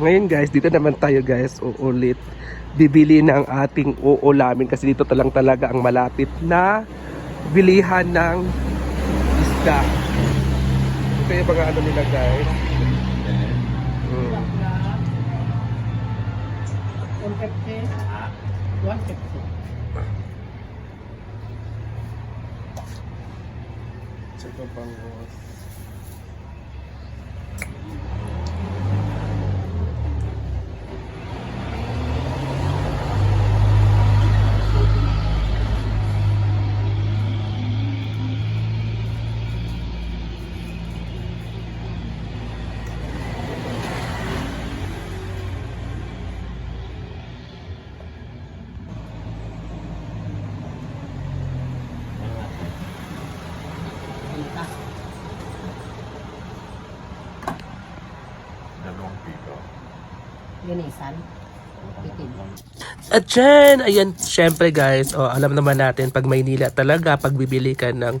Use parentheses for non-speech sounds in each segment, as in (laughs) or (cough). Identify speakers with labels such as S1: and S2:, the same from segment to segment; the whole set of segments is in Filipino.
S1: Ngayon guys, dito naman tayo guys, uulit. Bibili ng ating uulamin kasi dito talang talaga ang malapit na bilihan ng isda. Ito yung mga ano nila guys. Mm.
S2: 150. 150.
S1: Ito pang
S2: Linisan.
S1: At dyan, ayan, syempre guys, oh, alam naman natin, pag Maynila talaga, pag bibili ka ng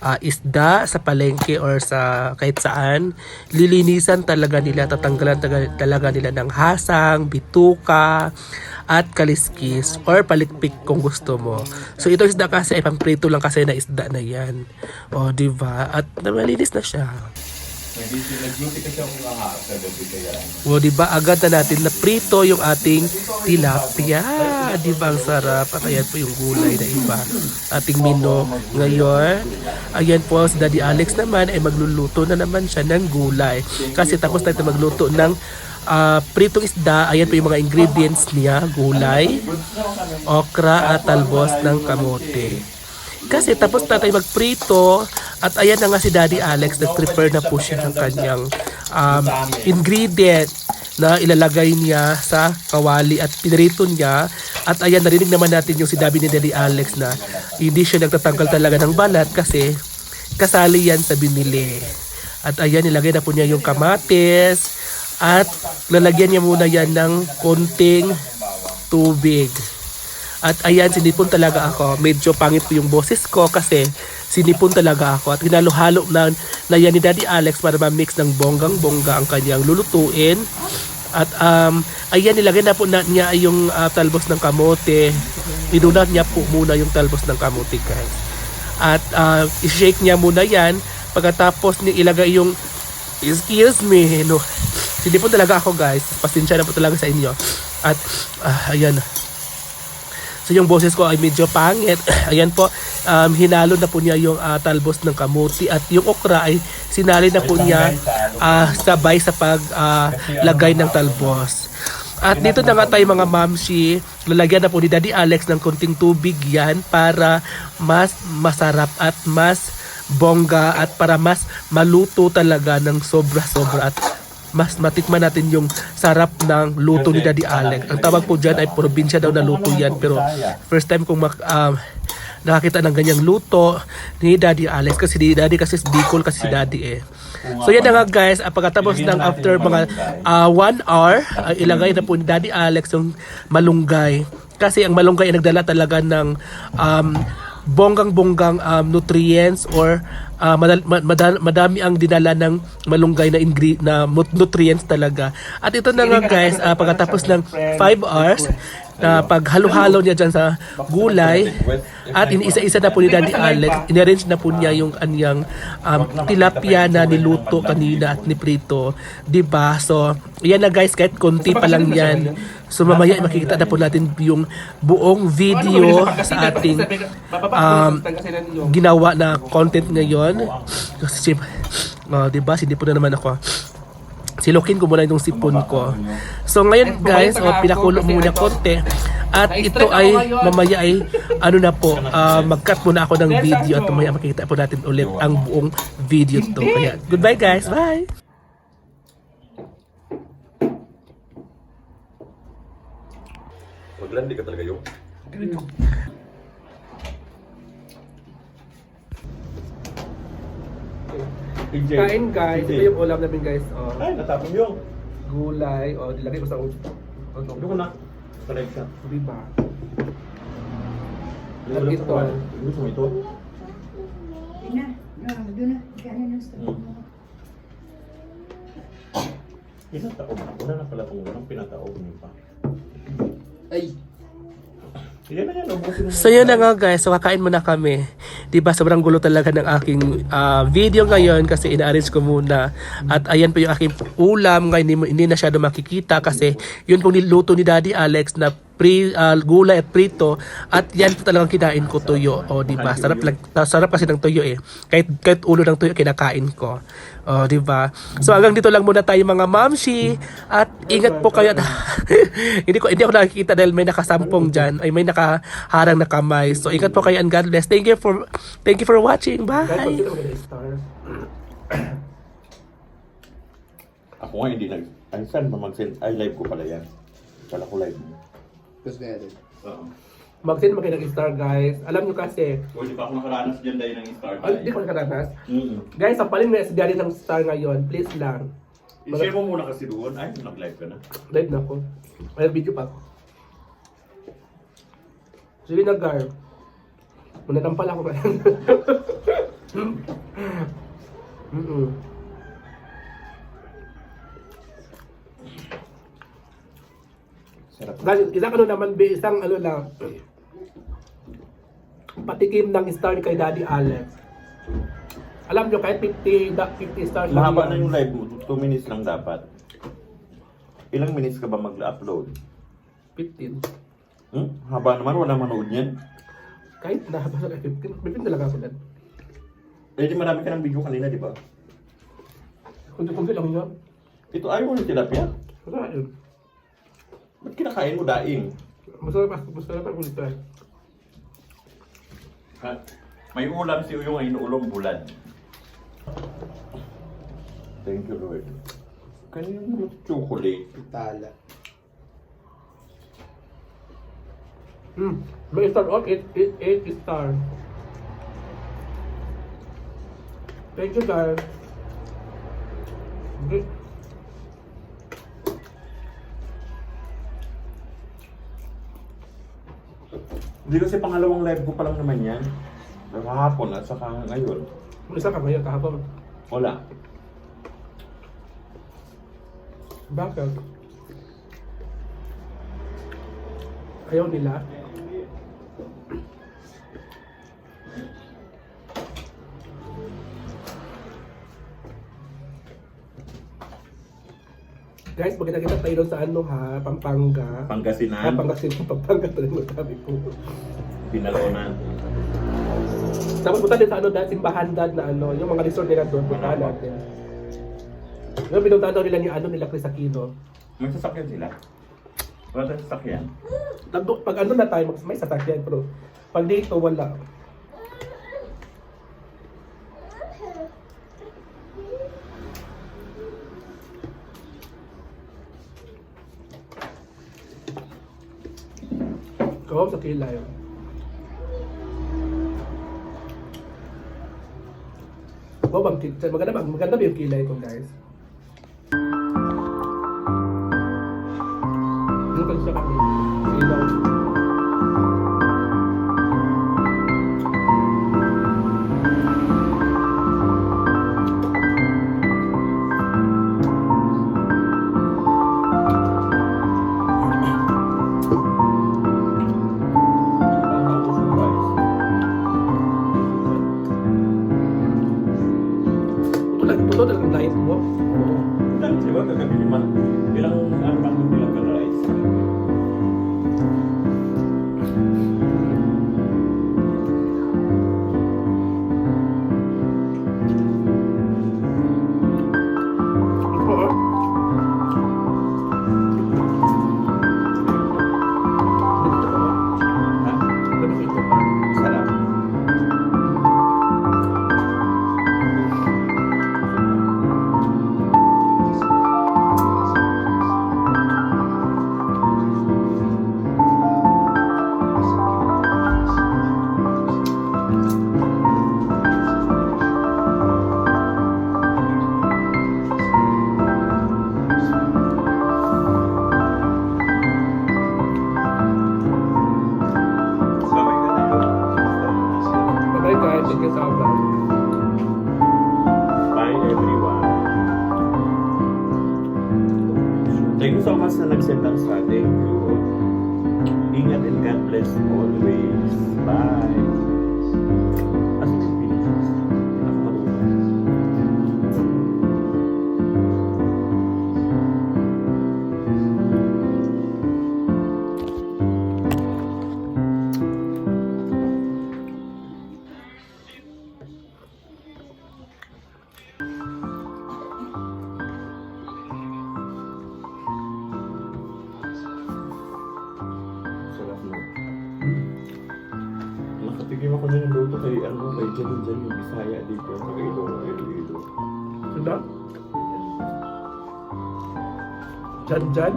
S1: ah, isda sa palengke or sa kahit saan, lilinisan talaga nila, tatanggalan talaga, talaga nila ng hasang, bituka, at kaliskis, or palikpik kung gusto mo. So ito isda kasi, ay pamprito lang kasi na isda na yan. O, di ba? At malinis na siya.
S3: Hindi nag-duty kasi ako nga sa gabi kaya.
S1: O, di ba? Agad na natin na prito yung ating tilapia. Di ba? Ang sarap. At ayan po yung gulay na iba. Ating mino ngayon. Ayan po, si Daddy Alex naman ay magluluto na naman siya ng gulay. Kasi tapos na tayo magluto ng ah, pritong isda. Ayan po yung mga ingredients niya. Gulay, okra at talbos ng kamote. Kasi tapos na tayo magprito at ayan na nga si Daddy Alex nag-prepare na po siya ng kanyang um, ingredient na ilalagay niya sa kawali at pinrito niya. At ayan narinig naman natin yung sinabi ni Daddy Alex na hindi siya nagtatanggal talaga ng balat kasi kasali yan sa binili. At ayan nilagay na po niya yung kamatis at lalagyan niya muna yan ng konting tubig at ayan, sinipon talaga ako. Medyo pangit po yung boses ko kasi sinipon talaga ako. At hinalo-halo na, na yan ni Daddy Alex para ma-mix ng bonggang-bongga ang kanyang lulutuin. At um, ayan, nilagay na po na, niya yung ah, talbos ng kamote. Inunat niya po muna yung talbos ng kamote, guys. At ah, i-shake niya muna yan. Pagkatapos niya ilagay yung Excuse me, no. Sinipon talaga ako, guys. Pasensya na po talaga sa inyo. At ah, ayan, So yung boses ko ay medyo pangit. (laughs) Ayan po, um, hinalo na po niya yung ah, talbos ng kamuti at yung okra ay sinali na po niya ah, sabay sa paglagay ng talbos. At dito na nga tayo mga mamshi, lalagyan na po ni Daddy Alex ng konting tubig yan para mas masarap at mas bongga at para mas maluto talaga ng sobra-sobra at mas matikman natin yung sarap ng luto ni Daddy Alex. Ang tawag po dyan ay probinsya daw na luto yan. Pero first time kong mak, um, nakakita ng ganyang luto ni Daddy Alex. Kasi ni Daddy kasi Bicol kasi si Daddy eh. So yan na nga guys, pagkatapos ng after mga ah, one hour, ah, ilagay na po ni Daddy Alex yung malunggay. Kasi ang malunggay ay nagdala talaga ng um, bonggang-bonggang um, nutrients or uh, madal- ma- madal- madami ang dinala ng malunggay na ingre- na nutrients talaga. At ito na nga guys, ah, pagkatapos ng 5 hours, na paghalo-halo niya dyan sa gulay at iniisa-isa na po ni Daddy Alex, inarrange na po niya yung anyang um, tilapia na niluto kanina at niprito. 'Di ba So, yan na guys, kahit konti pa lang yan. So mamaya makikita na po natin yung buong video sa ating um, ginawa na content ngayon. Kasi, uh, 'di ba? Hindi po na naman ako. Silukin ko muna itong sipon ko. So ngayon guys, oh, pinakulo muna konti. At ito ay mamaya ay ano na po, ah, mag-cut muna ako ng video at mamaya makikita po natin ulit ang buong video to. Kaya goodbye guys, bye!
S3: Maglandi ka talaga yung.
S1: Kain guys, ito yung ulam namin guys. Oh,
S3: Ay, natapon yung.
S1: gulay, oh, dilagay ko sa ulo.
S3: Ano ko na? Connect ka.
S1: Diba?
S3: At
S1: ito.
S3: Gusto mo ito?
S4: Doon na, no, doon na. Kaya na ng
S3: Hmm. Pinataog. Wala na pala kung anong pinataog niyo pa.
S5: Ay,
S3: Yan na yan, ubusin mo.
S4: So yun na nga guys, so kakain muna kami. 'Di ba sobrang gulo talaga ng aking ah, video ngayon kasi ina-arrange ko muna. At ayan po yung aking ulam, ngayon hindi, hindi na siya makikita kasi yun pong niluto ni Daddy Alex na pre ah, gulay at prito at yan po talagang kinain ko tuyo. O di ba? Sarap lang sarap kasi ng tuyo eh. Kahit kahit ulo ng tuyo kinakain ko. O di ba? So hanggang dito lang muna tayo mga mamshi at ingat po kayo. (laughs) hindi ko hindi ako nakikita dahil may nakasampong diyan ay may nakaharang na kamay. So ingat po kayo and God bless. Thank you for thank you for watching. Bye.
S3: Ako nga hindi nag... Ay, saan ba mag-send? Ay, live ko pala yan. Kala ko live mo.
S5: Nga din.
S3: Oo.
S4: Mag-send mo kayo ng star guys. Alam nyo kasi,
S3: Pwede pa ako nakaranas dyan dahil ng start.
S4: ay, hindi ko nakaranas.
S3: Mm.
S4: Guys, ang palin na Daddy ng star ngayon. Please lang.
S3: I-share mo muna kasi doon. Ay, nag-live ka na.
S4: Live na ako. May video pa ako. Sige na, Gar. Pala ako? (laughs) Mm-mm. Guys, isang ano naman, be, isang ano lang, patikim ng star kay Daddy Alex. Alam nyo, kahit 50, da- 50 stars lang
S3: Mahaba
S4: yan.
S3: na yung live mo. 2 minutes lang dapat. Ilang minutes ka ba mag-upload?
S4: 15.
S3: Hmm? Haba naman, wala manood yan.
S4: Kahit na, basta kahit 15, 15 talaga ako dyan.
S3: Eh, di marami ka ng video kanina, di ba?
S4: Kunti-kunti lang yun.
S3: Ito ayaw mo ng tilapia.
S4: Wala yun.
S3: Ba't kinakain mo daing?
S4: Masarap ako, masarap eh.
S3: Ha? May ulam si Uyong ay inuulong bulan. Thank you, Lord. Kanina mo chocolate.
S5: Pitala.
S4: Hmm. May star off, 8, 8, 8 star. Thank you guys.
S3: Hindi kasi pangalawang live ko pa lang naman yan. Kahapon at saka ngayon.
S4: Isa ka ngayon kahapon.
S3: Wala.
S4: Bakit? Ayaw nila. Guys, magkita kita tayo sa ano ha, Pampanga. Ha,
S3: Pangasinan,
S4: Pangasinan, Pampanga talaga sabi ko.
S3: Pinalonan.
S4: Tapos punta din sa ano dahil simbahan dad na ano, yung mga resort nila doon, punta natin. Yung pinuntahan daw nila ni ano nila Chris Aquino.
S3: May sasakyan sila. Wala tayong sasakyan.
S4: Tando, pag ano na tayo, may sasakyan, pero pag dito, wala. Kilay. Wow, bang, maganda, ba- maganda ba yung kilay ko, guys? Ito lang, ito talagang diet mo.
S3: Dahil di ba kagabi naman, ilang ano lang yung bilang
S4: Malapit ka. Bye
S3: everyone. Thank you so much na nag-send lang sa atin. Ingat and God bless always.
S4: സജ്ജാൻ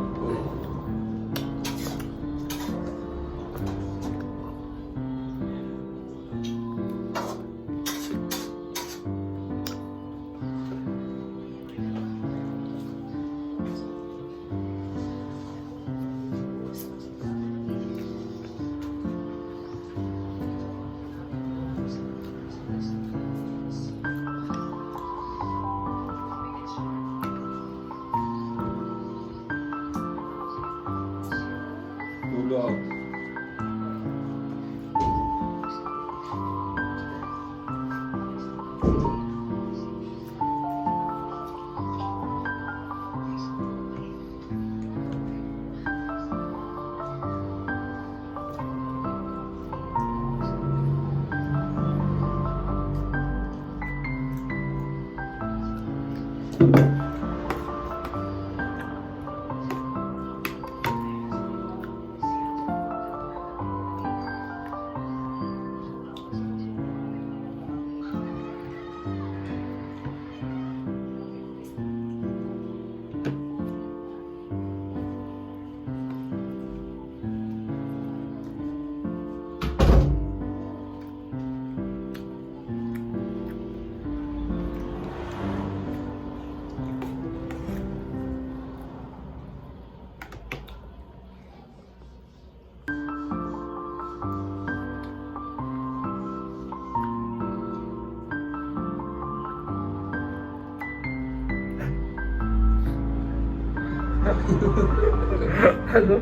S1: Ano?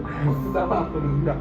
S1: Tama ako nila.